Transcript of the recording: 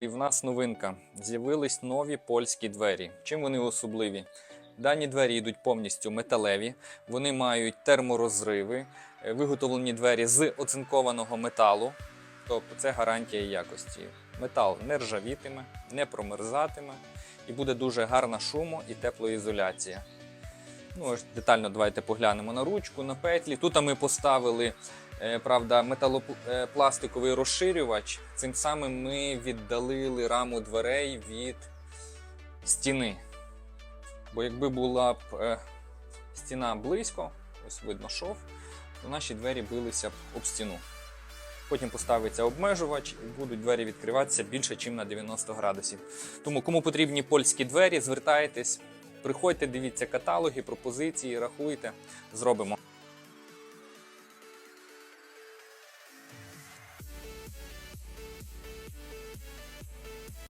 І в нас новинка. З'явились нові польські двері. Чим вони особливі? Дані двері йдуть повністю металеві, вони мають терморозриви, е, виготовлені двері з оцинкованого металу. Тобто це гарантія якості. Метал не ржавітиме, не промерзатиме і буде дуже гарна шуму і теплоізоляція. Ну, ось детально давайте поглянемо на ручку, на петлі. Тут ми поставили правда, металопластиковий розширювач. Цим самим ми віддалили раму дверей від стіни. Бо якби була б е, стіна близько, ось видно шов, то наші двері билися б об стіну. Потім поставиться обмежувач і будуть двері відкриватися більше, ніж на 90 градусів. Тому, кому потрібні польські двері, звертайтесь, приходьте, дивіться каталоги, пропозиції, рахуйте, зробимо.